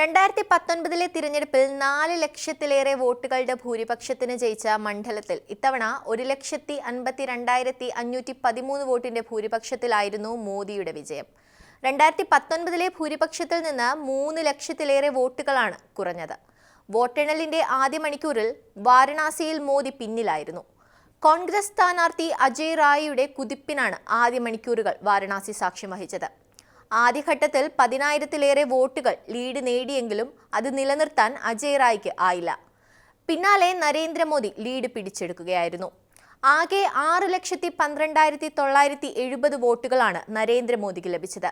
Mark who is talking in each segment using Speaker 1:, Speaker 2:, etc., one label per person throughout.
Speaker 1: രണ്ടായിരത്തി പത്തൊൻപതിലെ തിരഞ്ഞെടുപ്പിൽ നാല് ലക്ഷത്തിലേറെ വോട്ടുകളുടെ ഭൂരിപക്ഷത്തിന് ജയിച്ച മണ്ഡലത്തിൽ ഇത്തവണ ഒരു ലക്ഷത്തി അൻപത്തി രണ്ടായിരത്തി അഞ്ഞൂറ്റി പതിമൂന്ന് വോട്ടിന്റെ ഭൂരിപക്ഷത്തിലായിരുന്നു മോദിയുടെ വിജയം. രണ്ടായിരത്തി പത്തൊൻപതിലെ ഭൂരിപക്ഷത്തിൽ നിന്ന് മൂന്ന് ലക്ഷത്തിലേറെ വോട്ടുകളാണ് കുറഞ്ഞത്. വോട്ടെണ്ണലിന്റെ ആദ്യ മണിക്കൂറിൽ വാരണാസിയിൽ മോദി പിന്നിലായിരുന്നു. കോൺഗ്രസ് സ്ഥാനാർത്ഥി അജയ് റായിയുടെ കുതിപ്പിനാണ് ആദ്യ മണിക്കൂറുകൾ വാരണാസി സാക്ഷ്യം വഹിച്ചത്. ആദ്യഘട്ടത്തിൽ പതിനായിരത്തിലേറെ വോട്ടുകൾ ലീഡ് നേടിയെങ്കിലും അത് നിലനിർത്താൻ അജയ് റായ്ക്ക് ആയില്ല. പിന്നാലെ നരേന്ദ്രമോദി ലീഡ് പിടിച്ചെടുക്കുകയായിരുന്നു. ആകെ ആറ് ലക്ഷത്തി പന്ത്രണ്ടായിരത്തി തൊള്ളായിരത്തി എഴുപത് വോട്ടുകളാണ് നരേന്ദ്രമോദിക്ക് ലഭിച്ചത്.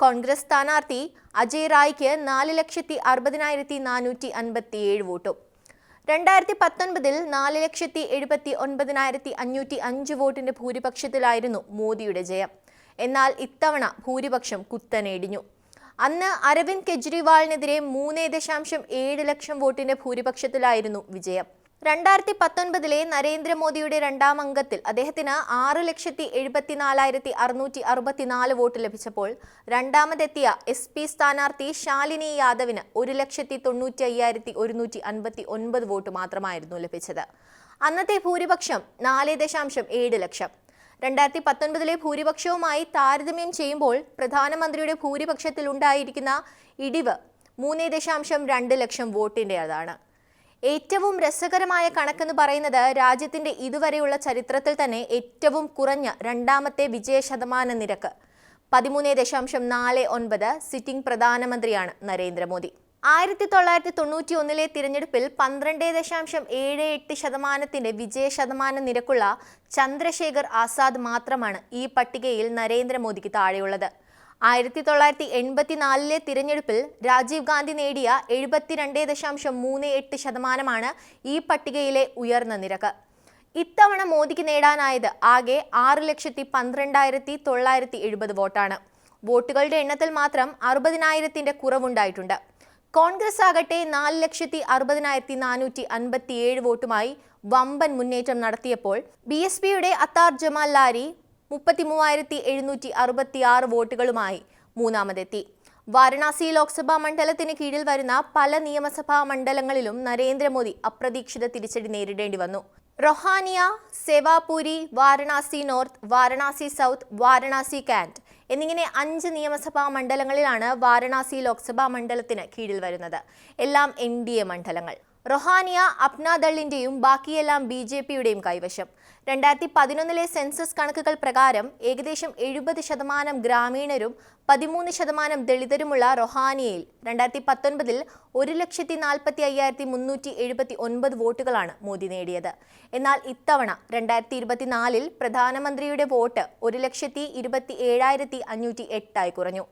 Speaker 1: കോൺഗ്രസ് സ്ഥാനാർത്ഥി അജയ് റായ്ക്ക് നാല് ലക്ഷത്തി അറുപതിനായിരത്തി നാനൂറ്റി അൻപത്തി ഏഴ് വോട്ടും. രണ്ടായിരത്തി പത്തൊൻപതിൽ നാല് ലക്ഷത്തി എഴുപത്തി ഒൻപതിനായിരത്തി അഞ്ഞൂറ്റി അഞ്ച് വോട്ടിന്റെ ഭൂരിപക്ഷത്തിലായിരുന്നു മോദിയുടെ ജയം. എന്നാൽ ഇത്തവണ ഭൂരിപക്ഷം കുത്തനേടിഞ്ഞു അന്ന് അരവിന്ദ് കെജ്രിവാളിനെതിരെ മൂന്ന് ദശാംശം ഏഴ് ലക്ഷം വോട്ടിന്റെ ഭൂരിപക്ഷത്തിലായിരുന്നു വിജയം. രണ്ടായിരത്തി പത്തൊൻപതിലെ നരേന്ദ്രമോദിയുടെ രണ്ടാം അംഗത്തിൽ അദ്ദേഹത്തിന് ആറ് ലക്ഷത്തി എഴുപത്തിനാലായിരത്തി അറുന്നൂറ്റി അറുപത്തിനാല് വോട്ട് ലഭിച്ചപ്പോൾ രണ്ടാമതെത്തിയ എസ് പി സ്ഥാനാർത്ഥി ശാലിനി യാദവിന് ഒരു ലക്ഷത്തി തൊണ്ണൂറ്റി അയ്യായിരത്തി ഒരുന്നൂറ്റി അൻപത്തി ഒൻപത് വോട്ട് മാത്രമായിരുന്നു ലഭിച്ചത്. അന്നത്തെ ഭൂരിപക്ഷം നാല് ദശാംശം ഏഴ് ലക്ഷം. രണ്ടായിരത്തി പത്തൊൻപതിലെ ഭൂരിപക്ഷവുമായി താരതമ്യം ചെയ്യുമ്പോൾ പ്രധാനമന്ത്രിയുടെ ഭൂരിപക്ഷത്തിൽ ഉണ്ടായിരിക്കുന്ന ഇടിവ് മൂന്ന് ദശാംശം രണ്ട് ലക്ഷം വോട്ടിന്റെതാണ് ഏറ്റവും രസകരമായ കണക്കെന്ന് പറയുന്നത് രാജ്യത്തിന്റെ ഇതുവരെയുള്ള ചരിത്രത്തിൽ തന്നെ ഏറ്റവും കുറഞ്ഞ രണ്ടാമത്തെ വിജയ ശതമാന നിരക്ക്. പതിമൂന്ന് ദശാംശം നാല് ഒൻപത് സിറ്റിംഗ് പ്രധാനമന്ത്രിയാണ് നരേന്ദ്രമോദി. ആയിരത്തി തൊള്ളായിരത്തി തൊണ്ണൂറ്റി ഒന്നിലെ തിരഞ്ഞെടുപ്പിൽ പന്ത്രണ്ട് ദശാംശം ഏഴ് എട്ട് ശതമാനത്തിന്റെ വിജയ ശതമാന നിരക്കുള്ള ചന്ദ്രശേഖർ ആസാദ് മാത്രമാണ് ഈ പട്ടികയിൽ നരേന്ദ്രമോദിക്ക് താഴെയുള്ളത്. ആയിരത്തി തൊള്ളായിരത്തി എൺപത്തിനാലിലെ തിരഞ്ഞെടുപ്പിൽ രാജീവ് ഗാന്ധി നേടിയ എഴുപത്തിരണ്ട് ദശാംശം മൂന്ന് എട്ട് ശതമാനമാണ് ഈ പട്ടികയിലെ ഉയർന്ന നിരക്ക്. ഇത്തവണ മോദിക്ക് നേടാനായത് ആകെ ആറ് ലക്ഷത്തി പന്ത്രണ്ടായിരത്തി തൊള്ളായിരത്തി എഴുപത് വോട്ടാണ്. വോട്ടുകളുടെ എണ്ണത്തിൽ മാത്രം അറുപതിനായിരത്തിന്റെ കുറവുണ്ടായിട്ടുണ്ട്. കോൺഗ്രസ് ആകട്ടെ നാല് ലക്ഷത്തി അറുപതിനായിരത്തി നാനൂറ്റി അൻപത്തി ഏഴ് വോട്ടുമായി വമ്പൻ മുന്നേറ്റം നടത്തിയപ്പോൾ ബി എസ് പിയുടെ അത്താർ ജമാൽ ലാരി മുപ്പത്തി മൂവായിരത്തി എഴുന്നൂറ്റി അറുപത്തി ആറ് വോട്ടുകളുമായി മൂന്നാമതെത്തി. വാരണാസി ലോക്സഭാ മണ്ഡലത്തിന് കീഴിൽ വരുന്ന പല നിയമസഭാ മണ്ഡലങ്ങളിലും നരേന്ദ്രമോദി അപ്രതീക്ഷിത തിരിച്ചടി നേരിടേണ്ടി വന്നു. Rohaniya Sevapuri Varanasi north Varanasi south Varanasi cantt. എന്നിങ്ങനെ അഞ്ച് നിയമസഭാ മണ്ഡലങ്ങളിലാണ് വാരണാസി ലോക്സഭാ മണ്ഡലത്തിന് കീഴിൽ വരുന്നത്. എല്ലാം എൻ മണ്ഡലങ്ങൾ. റൊഹാനിയ അപ്നാദളിന്റെയും ബാക്കിയെല്ലാം ബി ജെ പിയുടെയും കൈവശം. രണ്ടായിരത്തി പതിനൊന്നിലെ സെൻസസ് കണക്കുകൾ പ്രകാരം ഏകദേശം എഴുപത് ശതമാനം ഗ്രാമീണരും പതിമൂന്ന് ശതമാനം ദളിതരുമുള്ള റൊഹാനിയയിൽ രണ്ടായിരത്തി പത്തൊൻപതിൽ ഒരു ലക്ഷത്തി നാൽപ്പത്തി അയ്യായിരത്തി മുന്നൂറ്റി എഴുപത്തി ഒൻപത് വോട്ടുകളാണ് മോദി നേടിയത്. എന്നാൽ ഇത്തവണ രണ്ടായിരത്തി ഇരുപത്തിനാലിൽ പ്രധാനമന്ത്രിയുടെ വോട്ട് ഒരു ലക്ഷത്തി ഇരുപത്തി ഏഴായിരത്തി അഞ്ഞൂറ്റി എട്ടായി കുറഞ്ഞു.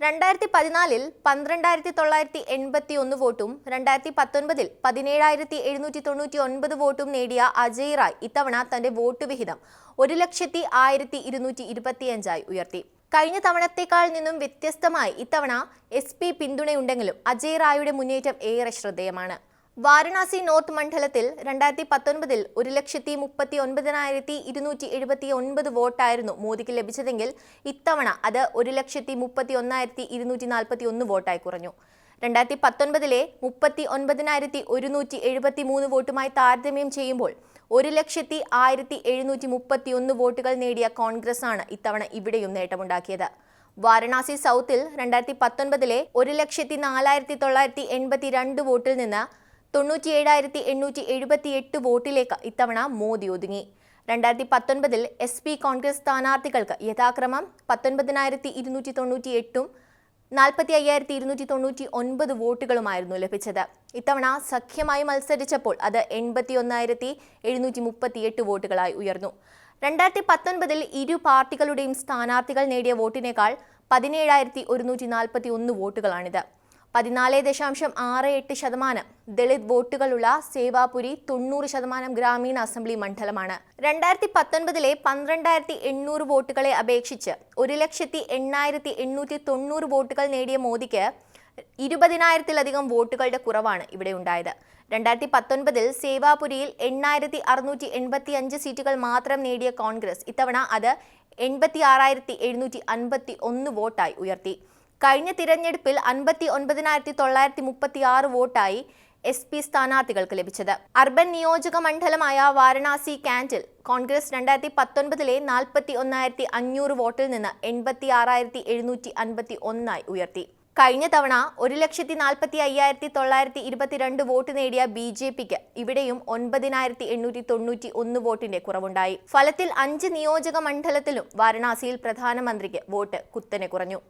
Speaker 1: രണ്ടായിരത്തി പതിനാലിൽ പന്ത്രണ്ടായിരത്തി തൊള്ളായിരത്തി എൺപത്തി ഒന്ന് വോട്ടും രണ്ടായിരത്തി പത്തൊൻപതിൽ പതിനേഴായിരത്തി എഴുന്നൂറ്റി തൊണ്ണൂറ്റി ഒൻപത് വോട്ടും നേടിയ അജയ് റായ് ഇത്തവണ തന്റെ വോട്ട് വിഹിതം ഒരു ലക്ഷത്തി ആയിരത്തി ഇരുന്നൂറ്റി ഇരുപത്തിയഞ്ചായി ഉയർത്തി. കഴിഞ്ഞ തവണത്തേക്കാൾ നിന്നും വ്യത്യസ്തമായി ഇത്തവണ എസ് പി പിന്തുണയുണ്ടെങ്കിലും അജയ് റായുടെ മുന്നേറ്റം ഏറെ ശ്രദ്ധേയമാണ്. വാരണാസി നോർത്ത് മണ്ഡലത്തിൽ രണ്ടായിരത്തി പത്തൊൻപതിൽ ഒരു ലക്ഷത്തി മുപ്പത്തി ഒൻപതിനായിരത്തി ഇരുന്നൂറ്റി എഴുപത്തി ഒൻപത് വോട്ടായിരുന്നു മോദിക്ക് ലഭിച്ചതെങ്കിൽ ഇത്തവണ അത് ഒരു ലക്ഷത്തി മുപ്പത്തി ഒന്നായിരത്തി ഇരുന്നൂറ്റി നാൽപ്പത്തി ഒന്ന് വോട്ടായി കുറഞ്ഞു. രണ്ടായിരത്തി പത്തൊൻപതിലെ മുപ്പത്തി ഒൻപതിനായിരത്തി ഒരുന്നൂറ്റി എഴുപത്തി മൂന്ന് വോട്ടുമായി താരതമ്യം ചെയ്യുമ്പോൾ ഒരു ലക്ഷത്തി ആയിരത്തി എഴുന്നൂറ്റി മുപ്പത്തി ഒന്ന് വോട്ടുകൾ നേടിയ കോൺഗ്രസ് ആണ് ഇത്തവണ ഇവിടെയും നേട്ടമുണ്ടാക്കിയത്. വാരണാസി സൗത്തിൽ രണ്ടായിരത്തി പത്തൊൻപതിലെ ഒരു ലക്ഷത്തി നാലായിരത്തി തൊള്ളായിരത്തി എൺപത്തി രണ്ട് വോട്ടിൽ നിന്ന് തൊണ്ണൂറ്റി ഏഴായിരത്തി എണ്ണൂറ്റി എഴുപത്തി എട്ട് വോട്ടിലേക്ക് ഇത്തവണ മോദി ഒതുങ്ങി. രണ്ടായിരത്തി പത്തൊൻപതിൽ എസ് പി കോൺഗ്രസ് സ്ഥാനാർത്ഥികൾക്ക് യഥാക്രമം പത്തൊൻപതിനായിരത്തി ഇരുന്നൂറ്റി തൊണ്ണൂറ്റി എട്ടും നാൽപ്പത്തി അയ്യായിരത്തി ഇരുന്നൂറ്റി തൊണ്ണൂറ്റി ഒൻപത് വോട്ടുകളുമായിരുന്നു ലഭിച്ചത്. ഇത്തവണ സഖ്യമായി മത്സരിച്ചപ്പോൾ അത് എൺപത്തി ഒന്നായിരത്തി എഴുന്നൂറ്റി മുപ്പത്തി എട്ട് വോട്ടുകളായി ഉയർന്നു. രണ്ടായിരത്തി പത്തൊൻപതിൽ ഇരു പാർട്ടികളുടെയും സ്ഥാനാർത്ഥികൾ നേടിയ വോട്ടിനേക്കാൾ പതിനേഴായിരത്തി ഒരുന്നൂറ്റി നാൽപ്പത്തി ഒന്ന് വോട്ടുകളാണിത്. പതിനാല് ദശാംശം ആറ് എട്ട് ശതമാനം ദളിത് വോട്ടുകളുള്ള സേവാപുരി തൊണ്ണൂറ് ശതമാനം ഗ്രാമീണ അസംബ്ലി മണ്ഡലമാണ്. രണ്ടായിരത്തി പത്തൊൻപതിലെ പന്ത്രണ്ടായിരത്തി എണ്ണൂറ് വോട്ടുകളെ അപേക്ഷിച്ച് ഒരു ലക്ഷത്തി എണ്ണായിരത്തി എണ്ണൂറ്റി തൊണ്ണൂറ് വോട്ടുകൾ നേടിയ മോദിക്ക് ഇരുപതിനായിരത്തിലധികം വോട്ടുകളുടെ കുറവാണ് ഇവിടെ ഉണ്ടായത്. രണ്ടായിരത്തി പത്തൊൻപതിൽ സേവാപുരിയിൽ എണ്ണായിരത്തി അറുന്നൂറ്റി എൺപത്തി അഞ്ച് സീറ്റുകൾ മാത്രം നേടിയ കോൺഗ്രസ് ഇത്തവണ അത് എൺപത്തി ആറായിരത്തി എഴുന്നൂറ്റി അൻപത്തി ഒന്ന് വോട്ടായി ഉയർത്തി. കഴിഞ്ഞ തിരഞ്ഞെടുപ്പിൽ അൻപത്തി ഒൻപതിനായിരത്തി തൊള്ളായിരത്തി മുപ്പത്തി ആറ് വോട്ടായി എസ് പി സ്ഥാനാർത്ഥികൾക്ക് ലഭിച്ചത്. അർബൻ നിയോജക മണ്ഡലമായ വാരണാസി കാൻഡിൽ കോൺഗ്രസ് രണ്ടായിരത്തി പത്തൊൻപതിലെ നാൽപ്പത്തി ഒന്നായിരത്തി അഞ്ഞൂറ് വോട്ടിൽ നിന്ന് എൺപത്തി ആറായിരത്തി എഴുന്നൂറ്റി അൻപത്തി ഒന്നായി ഉയർത്തി. കഴിഞ്ഞ തവണ ഒരു ലക്ഷത്തി നാൽപ്പത്തി അയ്യായിരത്തി തൊള്ളായിരത്തി ഇരുപത്തിരണ്ട് വോട്ട് നേടിയ ബി ജെ പിക്ക് ഇവിടെയും ഒൻപതിനായിരത്തി എണ്ണൂറ്റി തൊണ്ണൂറ്റി ഒന്ന് വോട്ടിന്റെ കുറവുണ്ടായി. ഫലത്തിൽ അഞ്ച് നിയോജക മണ്ഡലത്തിലും വാരണാസിയിൽ പ്രധാനമന്ത്രിക്ക് വോട്ട് കുത്തനെ കുറഞ്ഞു.